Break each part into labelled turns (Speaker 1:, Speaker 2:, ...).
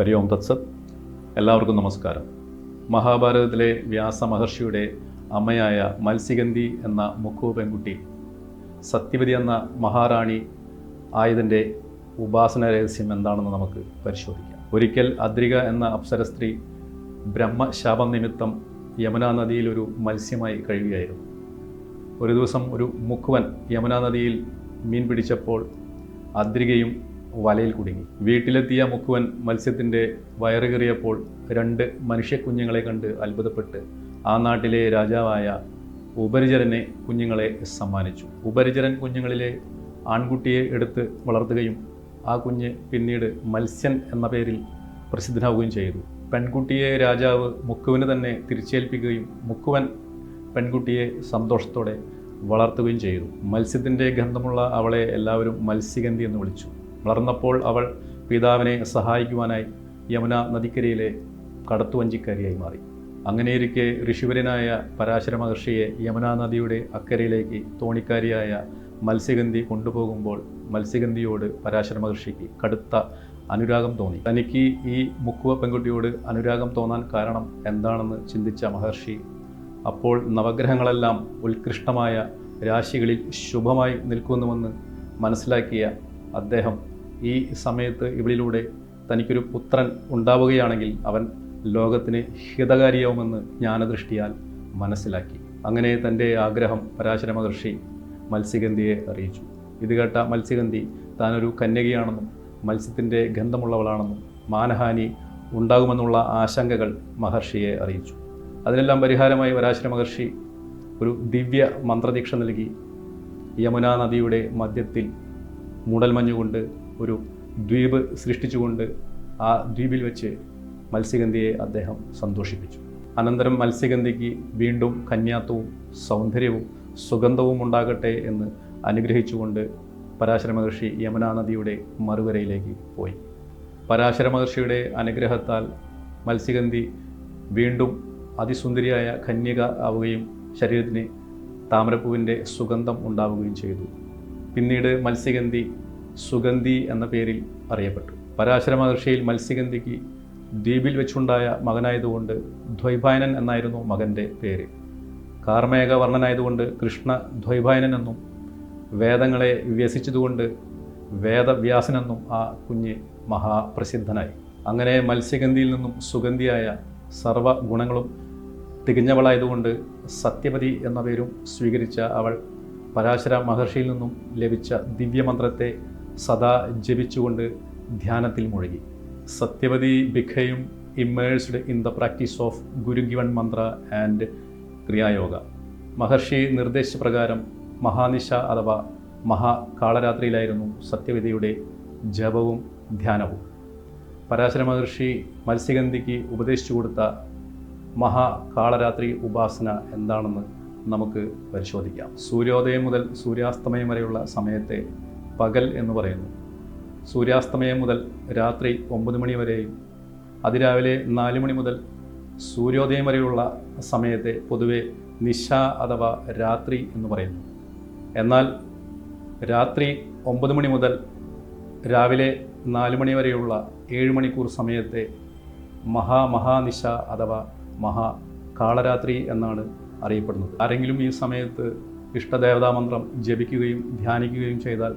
Speaker 1: ഹരി ഓം തത്സത് എല്ലാവർക്കും നമസ്കാരം. മഹാഭാരതത്തിലെ വ്യാസ മഹർഷിയുടെ അമ്മയായ മത്സ്യഗന്ധി എന്ന മുക്കു പെൺകുട്ടി സത്യവതി എന്ന മഹാറാണി ആയതിന്റെ ഉപാസന രഹസ്യം എന്താണെന്ന് നമുക്ക് പരിശോധിക്കാം. ഒരിക്കൽ അദ്രിക എന്ന അപ്സര സ്ത്രീ ബ്രഹ്മശാപം നിമിത്തം യമുനാ നദിയിൽ ഒരു മത്സ്യമായി കഴിയുകയായിരുന്നു. ഒരു ദിവസം ഒരു മുക്കുവൻ യമുനാ നദിയിൽ മീൻ പിടിച്ചപ്പോൾ അദ്രികയും വലയിൽ കുടുങ്ങി. വീട്ടിലെത്തിയ മുക്കുവൻ മത്സ്യത്തിന്റെ വയറുകയറിയപ്പോൾ രണ്ട് മനുഷ്യക്കുഞ്ഞുങ്ങളെ കണ്ട് അത്ഭുതപ്പെട്ട് ആ നാട്ടിലെ രാജാവായ ഉപരിചരനെ കുഞ്ഞുങ്ങളെ സമ്മാനിച്ചു. ഉപരിചരൻ കുഞ്ഞുങ്ങളിലെ ആൺകുട്ടിയെ എടുത്ത് വളർത്തുകയും ആ കുഞ്ഞ് പിന്നീട് മത്സ്യൻ എന്ന പേരിൽ പ്രസിദ്ധനാവുകയും ചെയ്തു. പെൺകുട്ടിയെ രാജാവ് മുക്കുവിന് തന്നെ തിരിച്ചേൽപ്പിക്കുകയും മുക്കുവൻ പെൺകുട്ടിയെ സന്തോഷത്തോടെ വളർത്തുകയും ചെയ്തു. മത്സ്യത്തിന്റെ ഗന്ധമുള്ള അവളെ എല്ലാവരും മത്സ്യഗന്ധി എന്ന് വിളിച്ചു. വളർന്നപ്പോൾ അവൾ പിതാവിനെ സഹായിക്കുവാനായി യമുന നദിക്കരയിലെ കടത്തുവഞ്ചിക്കാരിയായി മാറി. അങ്ങനെയിരിക്കെ ഋഷിവരനായ പരാശര മഹർഷിയെ യമുനാ നദിയുടെ അക്കരയിലേക്ക് തോണിക്കാരിയായ മത്സ്യഗന്ധി കൊണ്ടുപോകുമ്പോൾ മത്സ്യഗന്ധിയോട് പരാശര മഹർഷിക്ക് കടുത്ത അനുരാഗം തോന്നി. തനിക്ക് ഈ മുക്കുവ പെൺകുട്ടിയോട് അനുരാഗം തോന്നാൻ കാരണം എന്താണെന്ന് ചിന്തിച്ച മഹർഷി അപ്പോൾ നവഗ്രഹങ്ങളെല്ലാം ഉത്കൃഷ്ടമായ രാശികളിൽ ശുഭമായി നിൽക്കുന്നുവെന്ന് മനസ്സിലാക്കിയ അദ്ദേഹം ഈ സമയത്ത് ഇവളിലൂടെ തനിക്കൊരു പുത്രൻ ഉണ്ടാവുകയാണെങ്കിൽ അവൻ ലോകത്തിന് ഹിതകാരിയാവുമെന്ന് ജ്ഞാനദൃഷ്ടിയാൽ മനസ്സിലാക്കി. അങ്ങനെ തന്റെ ആഗ്രഹം പരാശര മഹർഷി മത്സ്യഗന്ധിയെ അറിയിച്ചു. ഇത് കേട്ട മത്സ്യഗന്ധി താനൊരു കന്യകയാണെന്നും മത്സ്യത്തിന്റെ ഗന്ധമുള്ളവളാണെന്നും മാനഹാനി ഉണ്ടാകുമെന്നുള്ള ആശങ്കകൾ മഹർഷിയെ അറിയിച്ചു. അതിനെല്ലാം പരിഹാരമായി പരാശര മഹർഷി ഒരു ദിവ്യ മന്ത്രദീക്ഷ നൽകി. യമുനാ നദിയുടെ മധ്യത്തിൽ മൂടൽമഞ്ഞുകൊണ്ട് ഒരു ദ്വീപ് സൃഷ്ടിച്ചുകൊണ്ട് ആ ദ്വീപിൽ വെച്ച് മത്സ്യഗന്ധിയെ അദ്ദേഹം സന്തോഷിപ്പിച്ചു. അനന്തരം മത്സ്യഗന്ധിക്ക് വീണ്ടും കന്യാത്വവും സൗന്ദര്യവും സുഗന്ധവും ഉണ്ടാകട്ടെ എന്ന് അനുഗ്രഹിച്ചുകൊണ്ട് പരാശര മഹർഷി യമുനാ നദിയുടെ മറുകരയിലേക്ക് പോയി. പരാശര മഹർഷിയുടെ അനുഗ്രഹത്താൽ മത്സ്യഗന്ധി വീണ്ടും അതിസുന്ദരിയായ കന്യക ആവുകയും ശരീരത്തിന് താമരപ്പൂവിന്റെ സുഗന്ധം ഉണ്ടാവുകയും ചെയ്തു. പിന്നീട് മത്സ്യഗന്ധി സുഗന്ധി എന്ന പേരിൽ അറിയപ്പെട്ടു പരാശര മഹർഷിയിൽ മത്സ്യഗന്ധിക്ക് ദ്വീപിൽ വെച്ചുണ്ടായ മകനായതുകൊണ്ട് ദ്വൈഭായനൻ എന്നായിരുന്നു മകന്റെ പേര്. കാർമേക വർണനായതുകൊണ്ട് കൃഷ്ണ ദ്വൈഭായനൻ എന്നും വേദങ്ങളെ വ്യസിച്ചതുകൊണ്ട് വേദവ്യാസനെന്നും ആ കുഞ്ഞ് മഹാപ്രസിദ്ധനായി. അങ്ങനെ മത്സ്യഗന്ധിയിൽ നിന്നും സുഗന്ധിയായ സർവ ഗുണങ്ങളും തികഞ്ഞവളായതുകൊണ്ട് സത്യപതി എന്ന പേരും സ്വീകരിച്ച അവൾ പരാശര മഹർഷിയിൽ നിന്നും ലഭിച്ച ദിവ്യമന്ത്രത്തെ സദാ ജപിച്ചുകൊണ്ട് ധ്യാനത്തിൽ മുഴുകി. Satyavati ബിഖയും immersed in the practice of guru given mantra and Kriya Yoga. മഹർഷി നിർദ്ദേശപ്രകാരം മഹാനിശ അഥവാ മഹാ കാളരാത്രിയിലായിരുന്നു സത്യവതിയുടെ ജപവും ധ്യാനവും. പരാശര മഹർഷി മത്സ്യഗന്ധിക്ക് ഉപദേശിച്ചു കൊടുത്ത മഹാ കാളരാത്രി ഉപാസന എന്താണെന്ന് നമുക്ക് പരിശോധിക്കാം. സൂര്യോദയം മുതൽ സൂര്യാസ്തമയം വരെയുള്ള സമയത്തെ പകൽ എന്ന് പറയുന്നു. സൂര്യാസ്തമയം മുതൽ രാത്രി ഒമ്പത് മണി വരെയും അതിരാവിലെ നാല് മണി മുതൽ സൂര്യോദയം വരെയുള്ള സമയത്തെ പൊതുവെ നിശ അഥവാ രാത്രി എന്ന് പറയുന്നു. എന്നാൽ രാത്രി ഒമ്പത് മണി മുതൽ രാവിലെ നാല് മണി വരെയുള്ള ഏഴ് മണിക്കൂർ സമയത്തെ മഹാമഹാനിശ അഥവാ മഹാ കാളരാത്രി എന്നാണ് അറിയപ്പെടുന്നത്. ആരെങ്കിലും ഈ സമയത്ത് ഇഷ്ടദേവതാ മന്ത്രം ജപിക്കുകയും ധ്യാനിക്കുകയും ചെയ്താൽ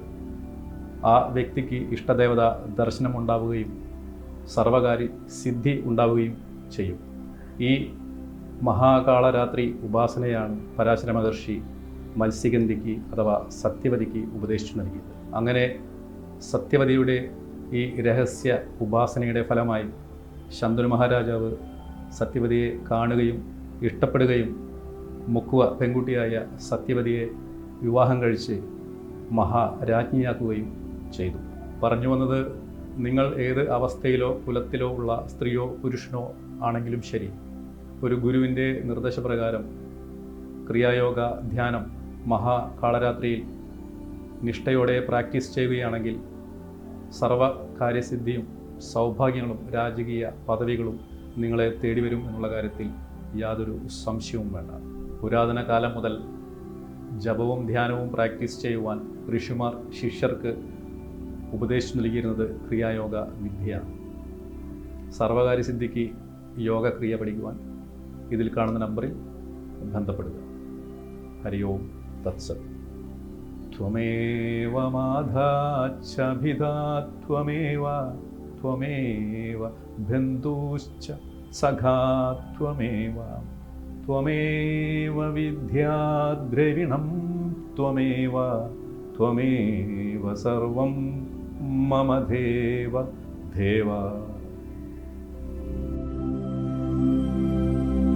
Speaker 1: ആ വ്യക്തിക്ക് ഇഷ്ടദേവത ദർശനം ഉണ്ടാവുകയും സർവകാരി സിദ്ധി ഉണ്ടാവുകയും ചെയ്യും. ഈ മഹാകാളരാത്രി ഉപാസനയാണ് പരാശര മഹർഷി മത്സ്യഗന്ധിക്ക് അഥവാ സത്യവതിക്ക് ഉപദേശിച്ചു നൽകിയത്. അങ്ങനെ സത്യവതിയുടെ ഈ രഹസ്യ ഉപാസനയുടെ ഫലമായി ശന്തനു മഹാരാജാവ് സത്യവതിയെ കാണുകയും ഇഷ്ടപ്പെടുകയും മുക്കുവ പെൺകുട്ടിയായ സത്യവതിയെ വിവാഹം കഴിച്ച് മഹാരാജ്ഞിയാക്കുകയും ചെയ്തു. പറഞ്ഞു വന്നത് നിങ്ങൾ ഏത് അവസ്ഥയിലോ കുലത്തിലോ ഉള്ള സ്ത്രീയോ പുരുഷനോ ആണെങ്കിലും ശരി. ഒരു ഗുരുവിന്റെ നിർദ്ദേശപ്രകാരം ക്രിയായോഗ ധ്യാനം മഹാകാളരാത്രിയിൽ നിഷ്ഠയോടെ പ്രാക്ടീസ് ചെയ്യുകയാണെങ്കിൽ സർവ കാര്യസിദ്ധിയും സൗഭാഗ്യങ്ങളും രാജകീയ പദവികളും നിങ്ങളെ തേടി വരും എന്നുള്ള കാര്യത്തിൽ യാതൊരു സംശയവും വേണ്ട. പുരാതന കാലം മുതൽ ജപവും ധ്യാനവും പ്രാക്ടീസ് ചെയ്യുവാൻ ഋഷിമാർ ശിഷ്യർക്ക് ഉപദേശിച്ചു നൽകിയിരുന്നത് ക്രിയായോഗ വിദ്യയാണ്. സർവകാര്യസിദ്ധിക്ക് യോഗക്രിയ പഠിക്കുവാൻ ഇതിൽ കാണുന്ന നമ്പറിൽ ബന്ധപ്പെടുക. ഹരി ഓം തത്സത്. ത്വമേവ ത്വമേവ ബന്ധൂശ്ച സഖാ ത്വമേവ ത്വമേവ വിദ്യാദ്രവിണം ത്വമേവ ത്വമേവ സർവം मम देव